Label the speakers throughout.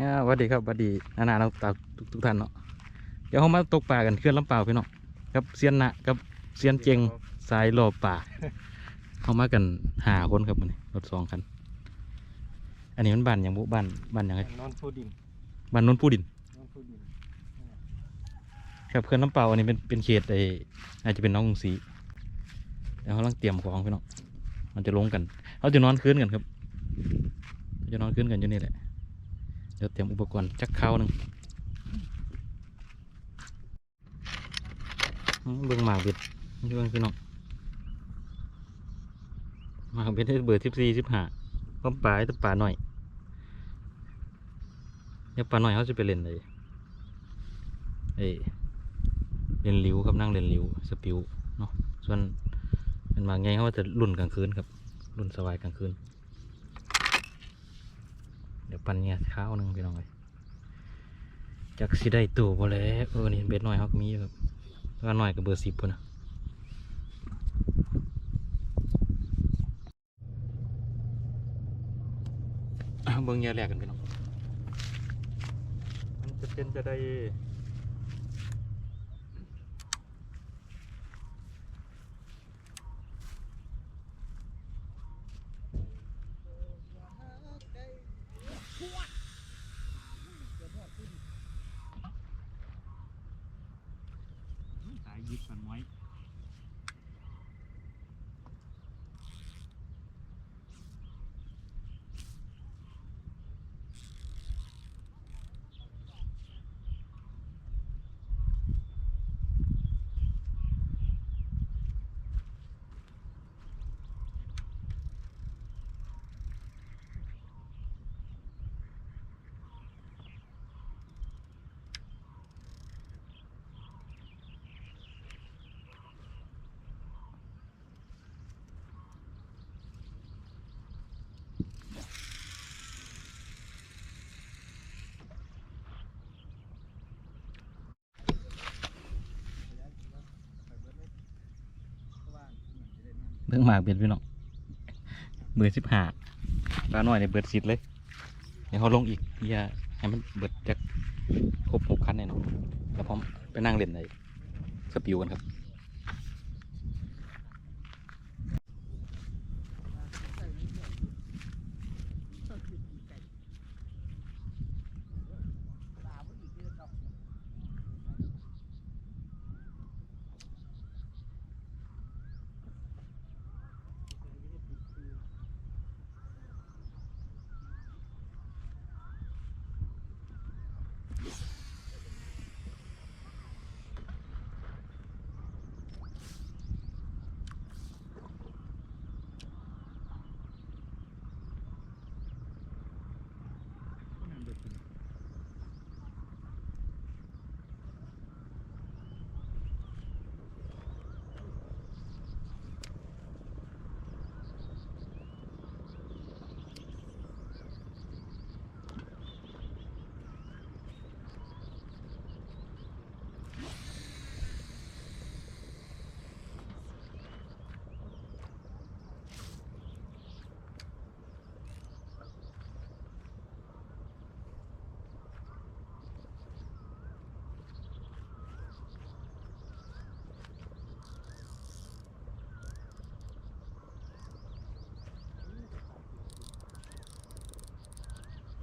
Speaker 1: อ่าสวัสดีครับสวัสดีนานาเราตาทุกทุกท่านเนาะเดี๋ยวเขามาตกปลากันเคลื่อนลำเปล่าพี่น้องกับเซียนนะกับเซียนเจงสายรอป่าเขามากันหาคนครับมันรถสองคันอันนี้มันบ้านอย่างบุบ้านบ้านอย่างไร
Speaker 2: นอนผู้ดิน
Speaker 1: บ้านนนท์ผู้ดิน
Speaker 2: นอนผู้ดิน
Speaker 1: ครับเคลื่อนลำเปล่าอันนี้เป็นเป็นเขตไออาจจะเป็นน้องกรุงศรีเดี๋ยวเขากำลังเตรียมของพี่น้องมันจะลงกันเขาจะนอนคืนกันครับเขาจะนอนคืนกันอยู่นี่แหละ เดี๋ยวเตรียมอุปกรณ์จักเข้าหนึ่งเบิ่งหมากเบ็ดนี่เบิ่งพี่น้องหมากเบ็ดให้เบอร์สิบสี่สิบห้าก็ปลาแต่ปลาหน่อยเนี่ยปลาหน่อยเขาจะไปเล่นเลยเอ้ยเล่นลิวครับนั่งเล่นลิวสปิวเนาะส่วนเป็นหมากไงเขาจะรุ่นกลางคืนครับรุ่นสวายกลางคืน เดี๋ยวปันเนี่ยข้าวหนึ่งพี่น้องเลยจากสิได้ตัวบ่เลยเออนี่เบ็ดหน่อยเขาก็มีอยู่ครับก็หน่อยกับเบอร์สิบพุ่นนะเบิ่งเหยาแหลกกันพี่น้องมันจะเป็นจะได้ ส ทั้งหมากเบ็ดพี่น้องเบอร์สิบห้าปลาหน่อยในเบิดสิบเลย เดี๋ยวเขาลงอีกอย่าให้มันเบิดจากครบหกคันแน่นอนแล้วพร้อมไปนั่งเล่นในสปิวกันครับ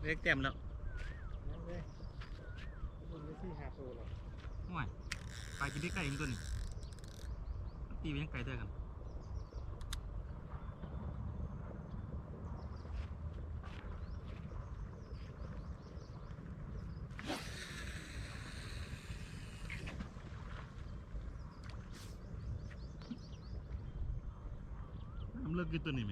Speaker 1: เล็กเต็มแล้ว
Speaker 2: นั่นเลยคุณไม่ที่หาตัวหรอก
Speaker 1: ห่วยปลากินได้ไก่เองตัวนี้ตีไปยังไก่เท่ากันน้ำเลิกกินตัวนี้ไหม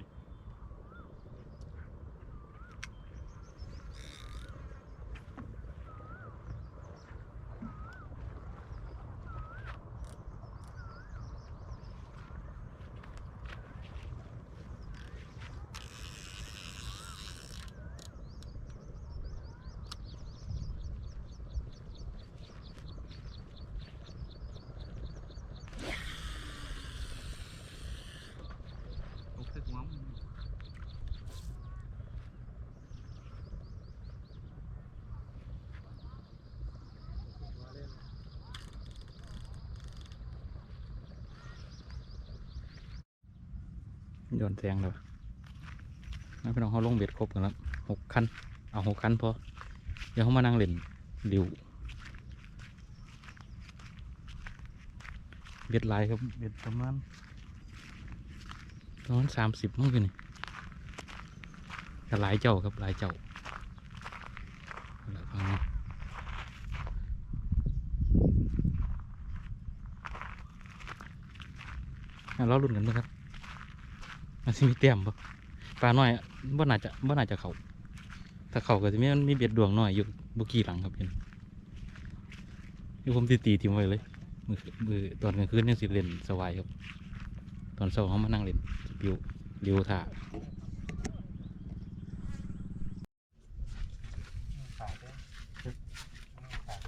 Speaker 1: ย้อนแสงแล้วนะพี่น้องเขาลงเบ็ดครบกันแล้วหกคันเอาหกคันพอเดี๋ยวเขามานั่งเล่นดิวเบ็ดหลายครับเบ็ดประมาณประมาณสามสิบมั้งคือนี่แต่หลายเจ้าครับหลายเจ้าแล้วฟังนะอะเราลุ้นกันนะครับ มันสิมีเตรียมปะปลาน้อยบ่น่าจะบ่น่าจะเขาถ้าเขาก็จะมีมีเบ็ดดวงหน่อยอยู่บุกี้หลังครับเห็นนี่ผมตีตีทิ้งไว้เลยมือมือตอนกลางคืนยังสิเล่นสวายครับ ตอนเช้าเขามานั่งเล่นบิวริวท่า
Speaker 2: ขาดเลยขาด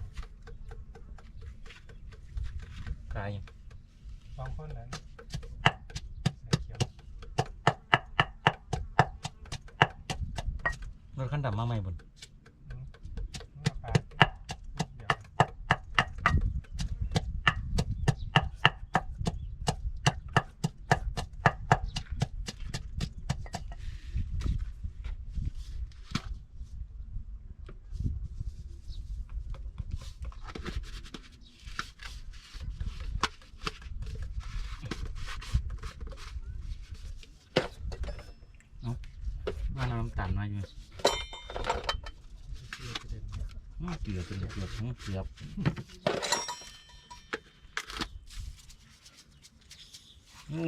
Speaker 1: กาย
Speaker 2: สองคนนั้นใส่เขียว
Speaker 1: รถขั้นดำมาใหม่บน
Speaker 2: นี่ขาดเดี๋ยว
Speaker 1: มาน้ำตาลมาอยู่
Speaker 2: เดี๋ยวจะเด็ด
Speaker 1: อื้อ เกลือเกลือเกลืออื้อเกลืออู้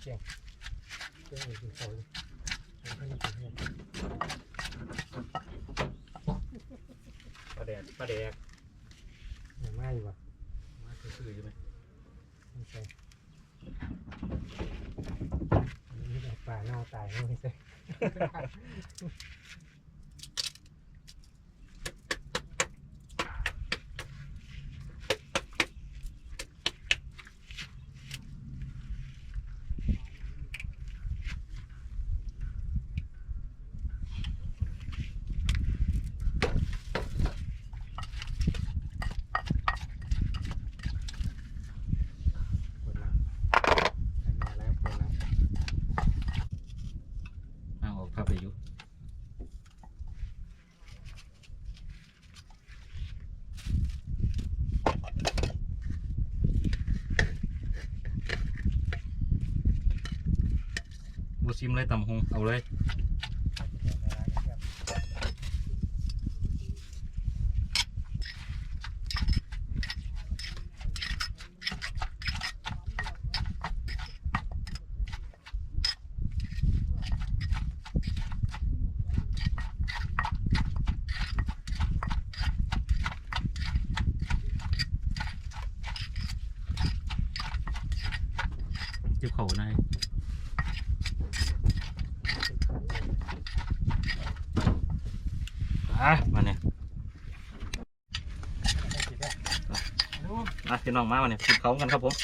Speaker 2: เกียงเกียงอยู่เขาเลยให้มันเป็นเนี่ย
Speaker 1: ปลาแดกปลาแดก
Speaker 2: อย่างง่ายอยู่ว่ะ
Speaker 1: มาคือๆอยู่ไหม
Speaker 2: ไม่ใช่อันนี้แบบป่าเน่าตายไม่ใช่ ปวดหลังให้มาแล้วปวดหลัง
Speaker 1: เอาออกภาพไปอยู่บู ซิมเลยตำหงเอาเลยเจ็บเข่าในายอะมาเนี่ยอะ พี่น้องมามาเนี่ยกินเขากันครับผม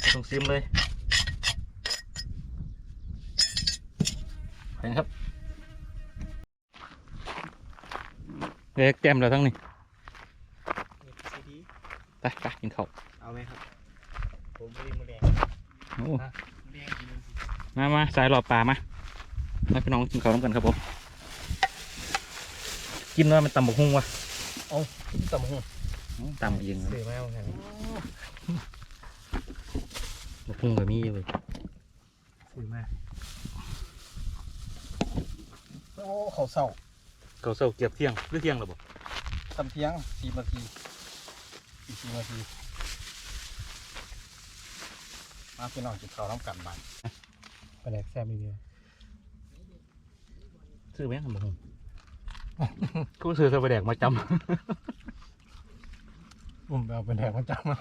Speaker 1: ไม่ต้องซิมเลยไปนะครับเด็กแก้มเราทั้งนี้
Speaker 2: ซีดี
Speaker 1: ไปไปกินข้าว
Speaker 2: เอาไหมครับ ผมไม่ได้มือแดง
Speaker 1: โอ้
Speaker 2: มือแดงกินสิ
Speaker 1: มามาสายหลอดปลามามาพี่น้องกินข้าวน้ำกันครับผม กินว่ามันตำบกหุ่งวะ
Speaker 2: ตำหู
Speaker 1: ตำเอง
Speaker 2: สื่อมาเอาไง
Speaker 1: บกหุ่งแบบนี้เลย
Speaker 2: สื่อมาโอ้เขาเศร้า
Speaker 1: เขาเศร้าเกียบเที่ยงหรือเที่ยงหรือบ่
Speaker 2: ทำเที่ยงสี่นาทีอีกสี่นาทีมาพี่น้องกินข้าวน้ำกันบ้านไปแดกแซ่บอีกเดียว
Speaker 1: ซื้อไหมตำบกหุ่ง กูซื้อสะแดกมาจำ
Speaker 2: ผมเอาเป็นแดกมาจำนะ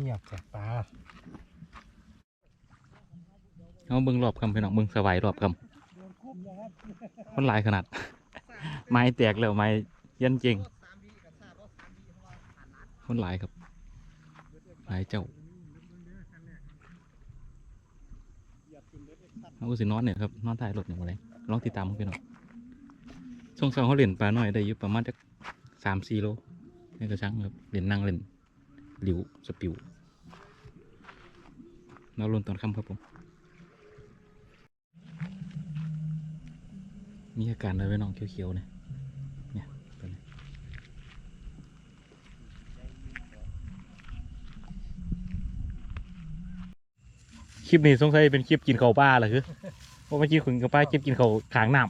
Speaker 2: เงียบแสบตา
Speaker 1: เอาเบิ้งรอบคำพี่น้องเบิ้งสวายรอบคำมันลายขนาด ไม้แตกแล้วไม้ยันจริง มันหลายครับ หลายเจ้าเขาก็สินอนเนี่ยครับนอนท้ายรถเนี่าเลยลองติดตามเขาพี่น้องช่วงเช้าเขาเล่นปลาหน่อยได้อยู่ประมาณจักสามสี่โลนี่ก็ช่างครับเล่นนั่งเล่นหลิวสปิวเราลนตอนค่ำครับผมมีอาการอะไรไว้น้องเขียวๆเนี่ยตัวนี้ค ลิปนี้สงสัยเป็นคลิปกินข้าวปลาเหรอคือเพราะเมื่อกี้คุณกับป้าคลิปกินข้าวขางน้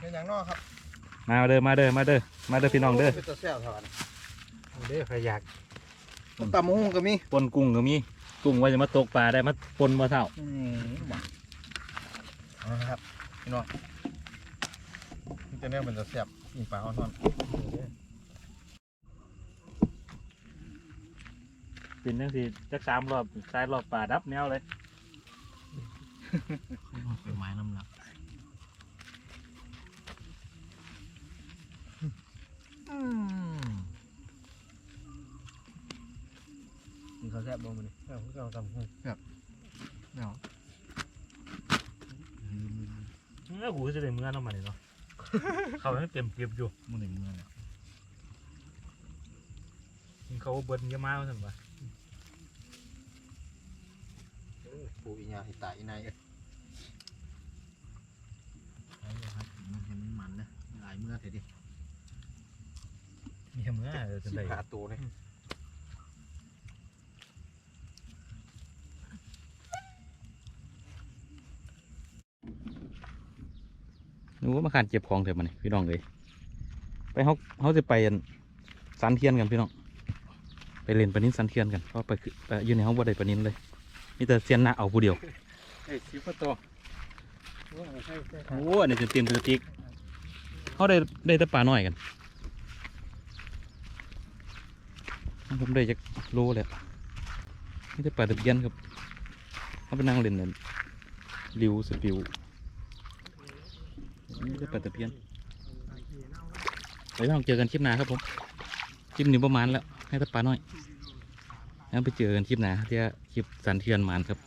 Speaker 3: เป็นอย่างนอกครับำ
Speaker 1: มาเด้อมาเด้อมาเด้อมาเด้อพี่น้องเด้อ
Speaker 3: เป็นตัวแซ่บเท่ากัน
Speaker 2: เอาเด้อใครอยาก
Speaker 3: ตำมะฮุ่งก็มี
Speaker 1: ปนกุ้งก็มีกุ้งว่าจะมาตกปลาได้มาปนมาเท่า
Speaker 3: อืมหวานเอาละครับพี่น้องนี่จะเนี่ยเป็นตัวแซ่บมีปลาอ่อน
Speaker 1: เป็นจังสิจักสามรอบสายรอบปลาดับแนวเลย
Speaker 3: ๆเป็นไม้น้ำหนักมีเขาวแซ่บบ้างมั้ย
Speaker 2: เอาพวกเราทำให้
Speaker 3: เนาะ
Speaker 1: เออกูจะได้เมื่อน้ำมันเนาะเขายังเต็มเก็บอยู่
Speaker 3: มันหนึ่งมือเนี่ย
Speaker 1: เขาเบิ้ลเยอะมากสั่นวะ
Speaker 3: ปูอีหยาหิตาอีนายเอ้ยเอาเลยครับมันเห็นมันมันนะหลายเมื่อเถอะดิ
Speaker 1: มีเมื่อเออจะ
Speaker 3: สิ
Speaker 1: ได้
Speaker 3: ขาตัวเลย
Speaker 1: หนูว่ามาขานเก็บของเถอะมันนี่พี่น้องเลยไปเขาเขาจะไปอันสันเทียนกันพี่น้อง ไปเล่นปลานินสันเทียนกันเพราะไปคือไปอยู่ในห้องบ่ได้ปลานินเลย มีแต่เซียนหน้าเอาผู้เดียว
Speaker 2: เฮ้ยสิบกว่าตัวโอ้ใช่ใช่ครับ
Speaker 1: โอ้อันนี้จะเตรียมตัวติ๊กเขาได้ได้แต่ปลาน้อยกันผมได้จากรู้เลยนี่จะปลาตะเพียนครับเขาไปนั่งเล่นนั่นริวสปิวนี่จะปลาตะเพียนไว้ลองเจอกันคลิปหน้าครับผมคลิปนี้ประมาณแล้วให้ตัดปลาหน่อย แล้วไปเจอกันคลิปหน้าที่คลิปสันเทียนมานครับ